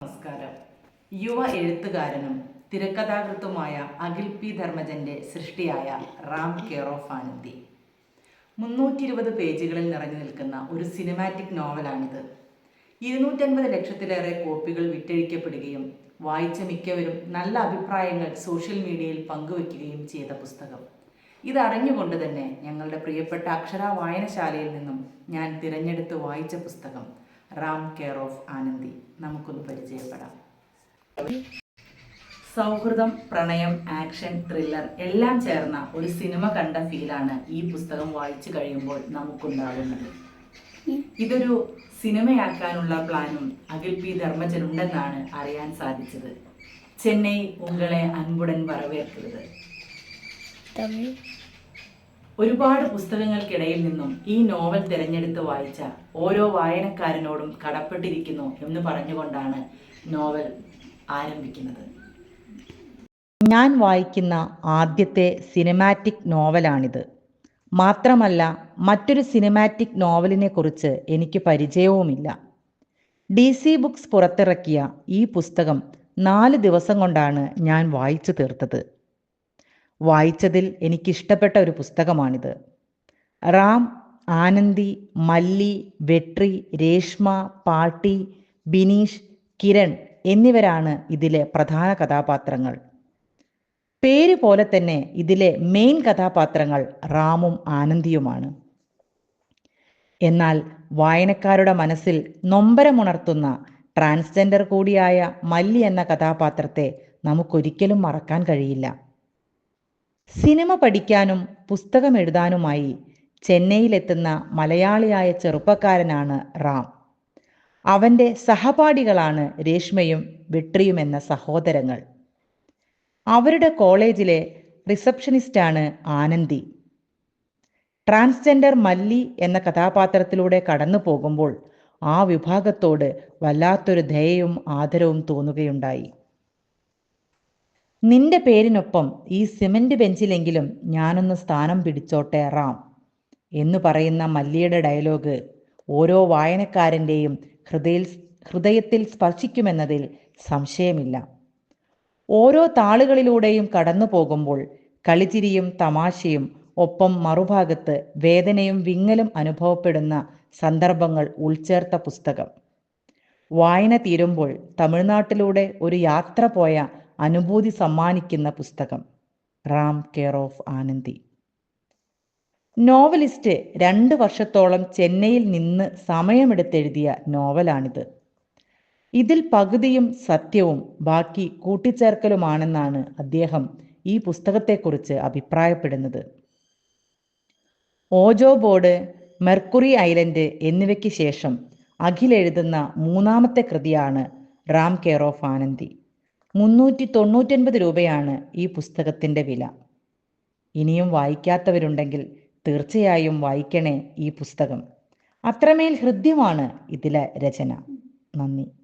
നമസ്കാരം. യുവ എഴുത്തുകാരനും തിരക്കഥാകൃത്തുമായ അഖിൽ പി. ധർമ്മജന്റെ സൃഷ്ടിയായ റാം കെയർ ഓഫ് ആനന്ദി. മുന്നൂറ്റി ഇരുപത് പേജുകളിൽ നിറഞ്ഞു നിൽക്കുന്ന ഒരു സിനിമാറ്റിക് നോവലാണിത് ഇരുന്നൂറ്റൻപത് ലക്ഷത്തിലേറെ കോപ്പികൾ വിറ്റഴിക്കപ്പെടുകയും വായിച്ച മിക്കവരും നല്ല അഭിപ്രായങ്ങൾ സോഷ്യൽ മീഡിയയിൽ പങ്കുവെക്കുകയും ചെയ്ത പുസ്തകം. ഇതറിഞ്ഞുകൊണ്ട് തന്നെ ഞങ്ങളുടെ പ്രിയപ്പെട്ട അക്ഷര വായനശാലയിൽ നിന്നും ഞാൻ തിരഞ്ഞെടുത്ത് വായിച്ച പുസ്തകം റാം കെയർ ഓഫ് ആനന്ദി. നമുക്കൊന്ന് പരിചയപ്പെടാം. സൗഹൃദം പ്രണയം ആക്ഷൻ ത്രില്ലർ എല്ലാം ചേർന്ന ഒരു സിനിമ കണ്ട ഫീലാണ് ഈ പുസ്തകം വായിച്ചു കഴിയുമ്പോൾ നമുക്കുണ്ടാകുന്നത്. ഇതൊരു സിനിമയാക്കാനുള്ള പ്ലാനും അഖിൽ പി ധർമ്മജൻ ഉണ്ടെന്നാണ് അറിയാൻ സാധിച്ചത്. ചെന്നൈ ഉങ്ങളെ അൻപുടൻ വരവേൽക്കുന്നത്. തമിഴ്. ഒരുപാട് പുസ്തകങ്ങൾക്കിടയിൽ നിന്നും ഈ നോവൽ തിരഞ്ഞെടുത്ത് വായിച്ച ഓരോ വായനക്കാരനോടും കടപ്പെട്ടിരിക്കുന്നു എന്ന് പറഞ്ഞുകൊണ്ടാണ് നോവൽ ആരംഭിക്കുന്നത്. ഞാൻ വായിക്കുന്ന ആദ്യത്തെ സിനിമാറ്റിക് നോവലാണിത്. മാത്രമല്ല മറ്റൊരു സിനിമാറ്റിക് നോവലിനെ കുറിച്ച് എനിക്ക് പരിചയവുമില്ല. ഡി സി ബുക്സ് പുറത്തിറക്കിയ ഈ പുസ്തകം നാല് ദിവസം കൊണ്ടാണ് ഞാൻ വായിച്ചു തീർത്തത്. വായിച്ചതിൽ എനിക്കിഷ്ടപ്പെട്ട ഒരു പുസ്തകമാണിത്. റാം ആനന്ദി മല്ലി വെട്രി രേഷ്മ പാട്ടി ബിനീഷ് കിരൺ എന്നിവരാണ് ഇതിലെ പ്രധാന കഥാപാത്രങ്ങൾ. പേര് പോലെ തന്നെ ഇതിലെ മെയിൻ കഥാപാത്രങ്ങൾ റാമും ആനന്ദിയുമാണ്. എന്നാൽ വായനക്കാരുടെ മനസ്സിൽ നൊമ്പരമുണർത്തുന്ന ട്രാൻസ്ജെൻഡർ കൂടിയായ മല്ലി എന്ന കഥാപാത്രത്തെ നമുക്കൊരിക്കലും മറക്കാൻ കഴിയില്ല. സിനിമ പഠിക്കാനും പുസ്തകം എഴുതാനുമായി ചെന്നൈയിലെത്തുന്ന മലയാളിയായ ചെറുപ്പക്കാരനാണ് റാം. അവന്റെ സഹപാഠികളാണ് രേഷ്മയും വെട്രിയും എന്ന സഹോദരങ്ങൾ. അവരുടെ കോളേജിലെ റിസപ്ഷനിസ്റ്റാണ് ആനന്ദി. ട്രാൻസ്ജെൻഡർ മല്ലി എന്ന കഥാപാത്രത്തിലൂടെ കടന്നു പോകുമ്പോൾ ആ വിഭാഗത്തോട് വല്ലാത്തൊരു ദയയും ആദരവും തോന്നുകയുണ്ടായി. നിന്റെ പേരിനൊപ്പം ഈ സിമന്റ് ബെഞ്ചിലെങ്കിലും ഞാനൊന്ന് സ്ഥാനം പിടിച്ചോട്ടെ റാം. എന്ന് പറയുന്ന മല്ലിയുടെ ഡയലോഗ് ഓരോ വായനക്കാരന്റെയും ഹൃദയിൽ ഹൃദയത്തിൽ സ്പർശിക്കുമെന്നതിൽ സംശയമില്ല. ഓരോ താളുകളിലൂടെയും കടന്നു പോകുമ്പോൾ കളിചിരിയും തമാശയും ഒപ്പം മറുഭാഗത്ത് വേദനയും വിങ്ങലും അനുഭവപ്പെടുന്ന സന്ദർഭങ്ങൾ ഉൾച്ചേർത്ത പുസ്തകം. വായന തീരുമ്പോൾ തമിഴ്നാട്ടിലൂടെ ഒരു യാത്ര പോയ അനുഭൂതി സമ്മാനിക്കുന്ന പുസ്തകം. Ram care of Anandi. Novelist രണ്ട് വർഷത്തോളം ചെന്നൈയിൽ നിന്ന് സമയമെടുത്തെഴുതിയ നോവലാണിത്. ഇതിൽ പകുതിയും സത്യവും ബാക്കി കൂട്ടിച്ചേർക്കലുമാണെന്നാണ് അദ്ദേഹം ഈ പുസ്തകത്തെക്കുറിച്ച് അഭിപ്രായപ്പെടുന്നത്. ഓജോ ബോർഡ് മെർക്കുറി ഐലൻഡ് എന്നിവയ്ക്ക് ശേഷം അഖിൽ എഴുതുന്ന മൂന്നാമത്തെ കൃതിയാണ് റാം കെയർ ഓഫ് ആനന്ദി. മുന്നൂറ്റി തൊണ്ണൂറ്റൊൻപത് രൂപയാണ് ഈ പുസ്തകത്തിന്റെ വില. ഇനിയും വായിക്കാത്തവരുണ്ടെങ്കിൽ തീർച്ചയായും വായിക്കണേ ഈ പുസ്തകം. അത്രമേൽ ഹൃദ്യമാണ് ഇതിലെ രചന. നന്ദി.